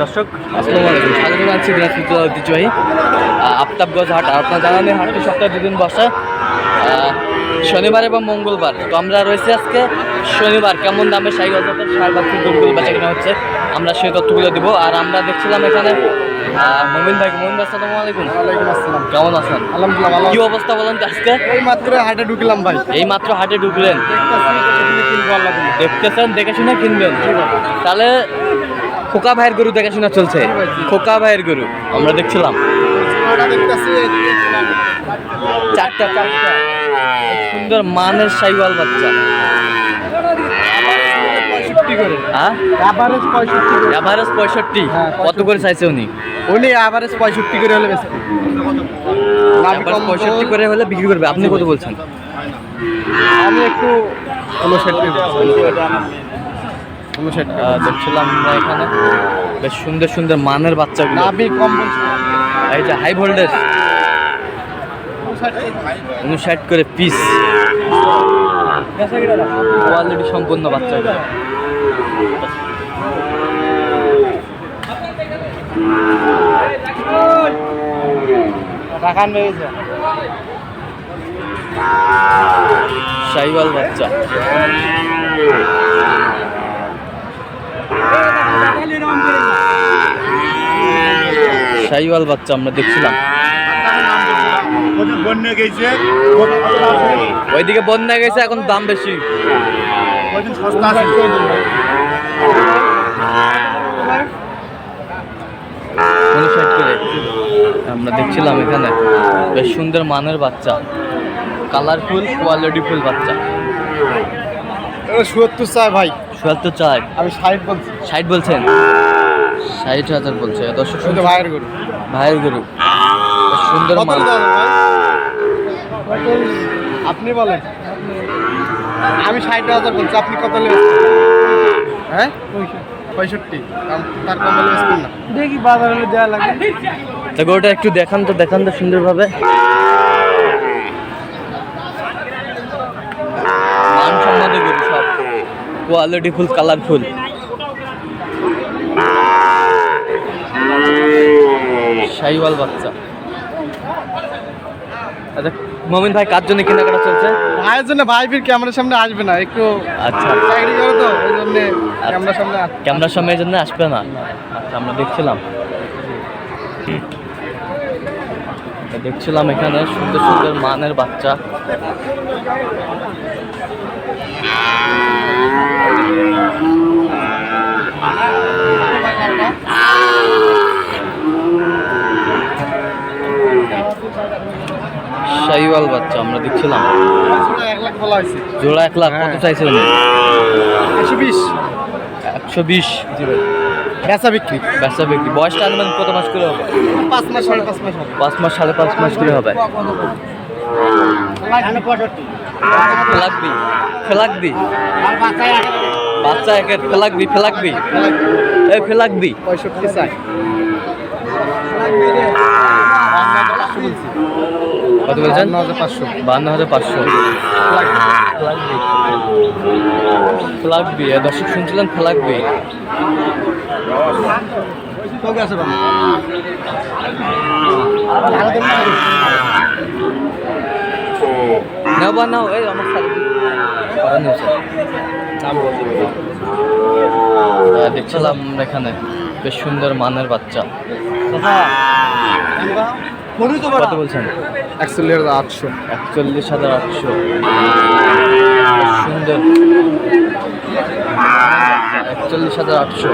দর্শক আসসালামু আলাইকুম। স্বাগত জানাচ্ছি দিনাজপুর ঐতিহ্যবাহী আফতাবগঞ্জ হাট। আপনার জানান হাটটি সপ্তাহে দুদিন বসে। শনিবার এবং মঙ্গলবার। তো আমরা রয়েছি আজকে শনিবার। কেমন দামে সাই গজাতের সার বাচ্চা দুর্গুলো বেচা কেনা হচ্ছে আমরা সেই তথ্যগুলো দিব। আর আমরা দেখছিলাম এখানে মমিন ভাই। মমিন ভাই আসসালামু আলাইকুম। ওয়ালাইকুম আসসালাম। কেমন আছেন? আলহামদুলিল্লাহ কি অবস্থা বলেন তো আজকে? এই মাত্র হাটে ঢুকলাম ভাই। এই মাত্র হাটে ঢুকলেন। দেখতেছেন দেখে শুনে কিনবেন। তাহলে খোকা ভাইয়ের গরু দেখাশোনা চলছে। খোকা ভাইয়ের গরু। আমরা দেখছিলাম। চারটা চারটা। সুন্দর মানের সাইওয়াল বাচ্চা। হ্যাঁ? অ্যাভারেজ পঁয়ষট্টি। হ্যাঁ, কত করে চাইছে উনি? উনি অ্যাভারেজ পঁয়ষট্টি করে হলে বেশি। পঁয়ষট্টি করে হলে বিক্রি করবে। আপনি কত বলছেন? আমি একটু দেখছিলাম আমরা এখানে। বেশ সুন্দর সুন্দর মানের বাচ্চাগুলো। এই যে হাই ভোল্টেজ উনষাট করে পিস কোয়ালিটি সম্পন্ন বাচ্চাগুলো। শাহিওয়াল বাচ্চা। শাহিওয়াল বাচ্চা আমরা দেখছিলাম। ওইদিকে বন্যা গেছে, এখন দাম বেশি। আমরা দেখছিলাম এখানে। বেশ সুন্দর মানের বাচ্চা। কালারফুল, কোয়ালিটিফুল বাচ্চা। সত্তর চাই ভাই। চুয়াত্তর চার। আমি ষাট বলছি। ষাট বলছেন? ষাট হাজার বলছে। দর্শক তো শুনতে ভাইয়ের গরু। ভাইয়ের গরু। সুন্দর মাল। আপনি বলেন। আমি ষাট হাজার বলছি আপনি কত নেবেন? হ্যাঁ? পঁয়ষট্টি। তার কম বলে না। দেখি বাজার হলে দেওয়া লাগে। তা গরুটা একটু দেখান তো দেখান তো সুন্দরভাবে। কোয়ালিটি ফুল কালারফুল শাহিওয়াল বাচ্চা। আচ্ছা মমিন ভাই কার জন্য কেনাকাটা চলছে? ভাইয়ের জন্য ভাই ফির ক্যামেরার সামনে আসবে না একটু আচ্ছা। চাকরি করে তো ওই জন্য ক্যামেরার সামনে ক্যামেরার সামনে এই জন্য আসবে না? আচ্ছা আমরা দেখছিলাম। দেখছিলাম এখানে সুন্দর সুন্দর মানের বাচ্চা। শাহিওয়াল বাচ্চা আমরা দেখছিলাম। জোড়া এক লাখ কত। চাইছে উনি একশো বিশ। একশো বিশ। বেচা বিক্রি? ব্যবসা বিক্রি। বয়সটা আনুমান কত মাস করে হবে? পাঁচ মাস সাড়ে পাঁচ মাস হবে। পাঁচ মাস সাড়ে পাঁচ মাস করে হবে। ফেলাকবি? ফেলাকবি? বাচ্চা একের ফেলাকবি ফেলাকবি? এই ফেলাকবি। পঁয়ষট্টি চাই। কত বলছেন? বান্ন হাজার পাঁচশো। ফ্লাগবি দর্শক শুনছিলেন ফ্লাগবি আমার দেখছিলাম এখানে বেশ সুন্দর মানের বাচ্চা। কত বলছেন? একচল্লিশ হাজার আটশো। একচল্লিশ হাজার আটশো। একচল্লিশ হাজার আটশো।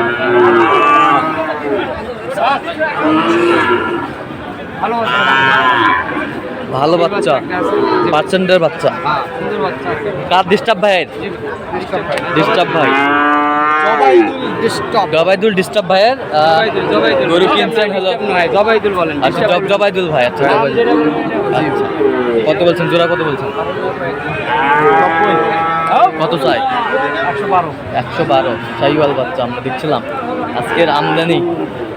ভালো বাচ্চা পার্সেন্টের বাচ্চা। কার ডিস্টার্ব ভাইয়ের? ডিস্টার্ব ভাই। জবাইদুল ডিস্টার্ব ভাইয়ের গরু কিনছেন হলো জবাইদুল বলেন। আচ্ছা জব জবাইদুল ভাই আচ্ছা জবাইদুল। আচ্ছা। কত বলছেন? জোড়া কত বলছেন? কত চাই? একশো বারো। একশো শাহিওয়াল বাচ্চা আমরা দেখছিলাম। আজকের আমদানি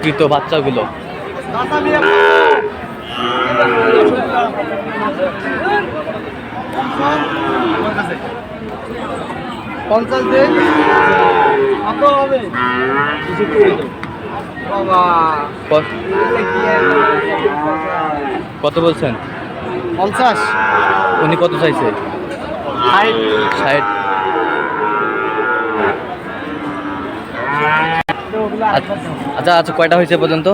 কৃত বাচ্চাগুলো। পঞ্চাশ দিন। হবে? কত বলছেন? পঞ্চাশ। উনি কত চাইছে? ষাট। ষাট। আচ্ছা আচ্ছা আচ্ছা কয়টা হয়েছে পর্যন্ত?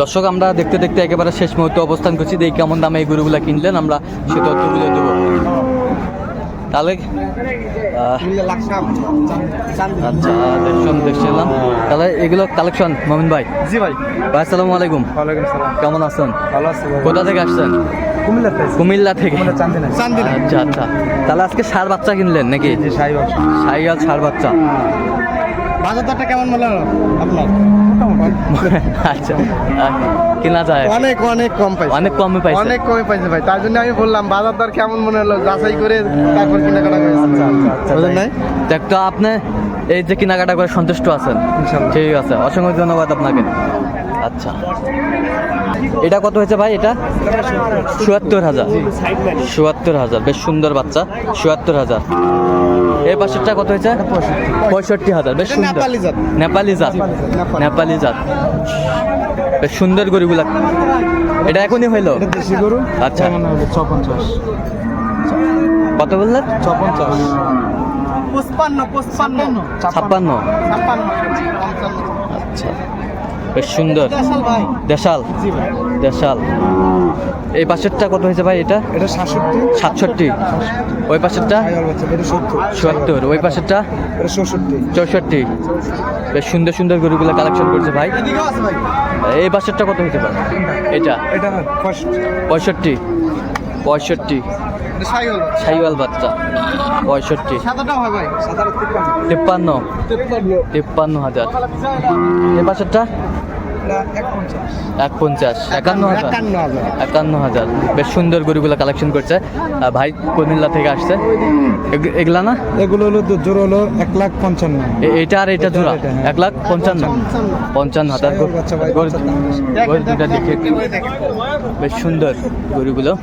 দর্শক আমরা দেখতে দেখতে একেবারে শেষ মুহূর্তে অবস্থান করছি। দেখি কেমন দামে এই গরুগুলা কিনলেন আমরা সে তথ্যগুলো দেবো তাহলে আচ্ছা দেখলাম দেখছিলাম তাহলে এগুলো কালেকশন মমিন ভাই। জি ভাই। ভাই আসসালামু আলাইকুম। ওয়ালাইকুম সালাম। কেমন আছেন? ভালো আছে কোথা থেকে আসছেন? কুমিল্লা কুমিল্লা থেকে। চান্দিনা। আচ্ছা আচ্ছা। তাহলে আজকে সার বাচ্চা কিনলেন নাকি? সাইয়াল সার বাচ্চা। বাজার দরটা কেমন মনে হলো আপনার? আচ্ছা কেনা যায় অনেক অনেক কম পাইছে। অনেক কমে পাইছে। অনেক কমে পাইছে ভাই। তার জন্য আমি বললাম বাজার দর কেমন মনে হলো? যাচাই করে তারপর কেনাকাটা নাই? দেখ তো আপনি এই যে কেনাকাটা করে সন্তুষ্ট আছেন। ঠিক আছে। অসংখ্য ধন্যবাদ আপনাকে। আচ্ছা। এটা কত হয়েছে ভাই এটা? চুয়াত্তর হাজার। চুয়াত্তর হাজার বেশ সুন্দর বাচ্চা চুয়াত্তর হাজার। এই পাশেরটা কত হয়েছে? পঁয়ষট্টি হাজার বেশ সুন্দর। নেপালি জাত। নেপালি জাত নেপালি। নেপালি। জাত। বেশ সুন্দর গরুগুলা। এটা এখনই হইল? দেশি গরু। আচ্ছা। পঞ্চাশ কত বললেন? পঞ্চাশ ছাপ্পান্ন। আচ্ছা। বেশ সুন্দর। দেশাল দেশাল। এই পাশেরটা কত হয়েছে ভাই এটা? এটা সাতষট্টি। সাতষট্টি। ওই পাশেরটা? সত্তর। ওই পাশেরটা? চৌষট্টি। বেশ সুন্দর সুন্দর গরুগুলো কালেকশন করছে ভাই। ভাই। এই পাশেরটা কত হতে পারে এটা? এটা পঁয়ষট্টি। পঁয়ষট্টি। সাইওয়াল বাচ্চা। পঁয়ষট্টি। হয় তিপ্পান্ন। তিপ্পান্ন? হাজার। এই পাশেরটা? এক পঞ্চাশ একান্ন হাজার। একান্ন হাজার। বেশ সুন্দর গরুগুলো কালেকশন করছে। আর ভাই কুমিল্লা থেকে আসছে। এগ- এগুলা না? এগুলো হলো জোর হলো এক লাখ পঞ্চান্ন। এ- এইটা আর এটা জোড়া? হ্যাঁ। এক লাখ পঞ্চান্ন? পঞ্চান্ন। হাজার। গরু দুটা দেখে বেশ সুন্দর গরুগুলো।